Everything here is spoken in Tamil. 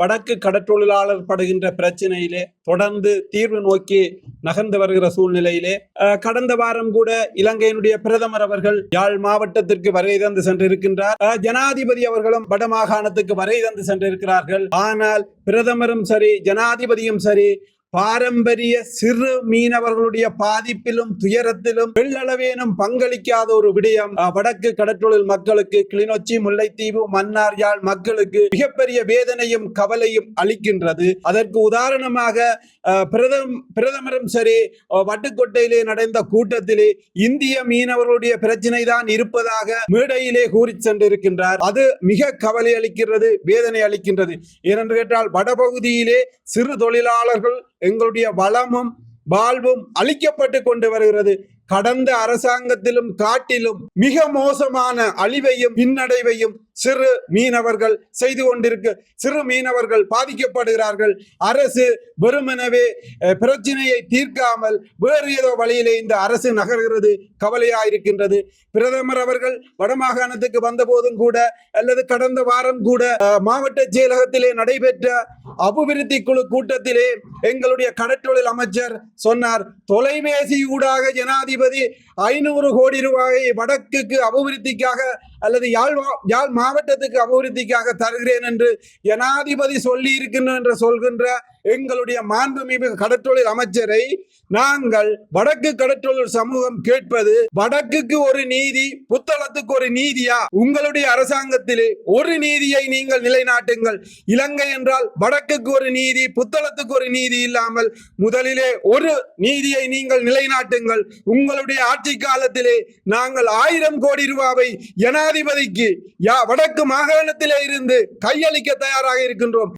வடக்கு கடற்றொழிலாளர் படுகின்ற பிரச்சனையிலே தொடர்ந்து தீர்வு நோக்கி நகர்ந்து வருகிற சூழ்நிலையிலே அஹ், கடந்த வாரம் கூட இலங்கையினுடைய பிரதமர் அவர்கள் யாழ் மாவட்டத்திற்கு வருகை தந்து சென்றிருக்கின்றார். அஹ், ஜனாதிபதி அவர்களும் வடமாகாணத்துக்கு வருகை தந்து சென்றிருக்கிறார்கள். ஆனால் பிரதமரும் சரி ஜனாதிபதியும் சரி பாரம்பரிய சிறு மீனவர்களுடைய பாதிப்பிலும் துயரத்திலும் வெள்ளளவேனும் பங்களிக்காத ஒரு விடயம். அஹ், வடக்கு கடற்றொழில் மக்களுக்கு கிளிநொச்சி முல்லைத்தீவு மன்னார் யாழ் மக்களுக்கு மிகப்பெரிய வேதனையும் கவலையும் அளிக்கின்றது. அதற்கு உதாரணமாக அஹ், பிரதம் பிரதமரும் சரி வட்டுக்கோட்டையிலே நடந்த கூட்டத்திலே இந்திய மீனவர்களுடைய பிரச்சனை தான் இருப்பதாக மேடையிலே கூறி சென்றிருக்கின்றார். அது மிக கவலை அளிக்கிறது வேதனை அளிக்கின்றது. ஏனென்று கேட்டால் வடபகுதியிலே சிறு தொழிலாளர்கள் எங்களுடைய வளமும் வாழ்வும் அழிக்கப்பட்டு கொண்டு வருகிறது. கடந்த அரசாங்கத்திலும் காட்டிலும் மிக மோசமான அழிவையும் பின்னடைவையும் சிறு மீனவர்கள் செய்து கொண்டிருக்க. சிறு மீனவர்கள் பாதிக்கப்படுகிறார்கள். அரசு வெறுமெனவே பிரச்சனையை தீர்க்காமல் வேறு ஏதோ வழியிலே இந்த அரசு நகர்கிறது கவலையா இருக்கின்றது பிரதமர் அவர்கள் வடமாகாணத்துக்கு வந்தபோதும் கூட அல்லது கடந்த வாரம் கூட மாவட்ட செயலகத்திலே நடைபெற்ற அபிவிருத்தி குழு கூட்டத்திலே எங்களுடைய கடற்றொழில் அமைச்சர் சொன்னார். தொலைபேசி ஊடாக ஜனாதிபதி ஐநூறு கோடி ரூபாயை வடக்குக்கு அபிவிருத்திக்காக அல்லது யாழ் யாழ் மாவட்டத்துக்கு அபிவிருத்திக்காக தருகிறேன் என்று ஜனாதிபதி சொல்லி இருக்கின்ற என்று சொல்கின்ற எங்களுடைய மாண்புமிகு கடற்றொழில் அமைச்சரை நாங்கள் வடக்கு கடற்றொழில் சமூகம் கேட்பது வடக்குக்கு ஒரு நீதி புத்தளத்துக்கு ஒரு நீதியா? உங்களுடைய அரசாங்கத்திலே ஒரு நீதியை நீங்கள் நிலைநாட்டுங்கள். இலங்கை என்றால் வடக்குக்கு ஒரு நீதி புத்தளத்துக்கு ஒரு நீதி இல்லாமல் முதலிலே ஒரு நீதியை நீங்கள் நிலைநாட்டுங்கள். உங்களுடைய ஆட்சி காலத்திலே நாங்கள் ஆயிரம் கோடி ரூபாவை என ஜனாதிபதிக்கு யா வடக்கு மாகாணத்திலே இருந்து கையளிக்க தயாராக இருக்கின்றோம்.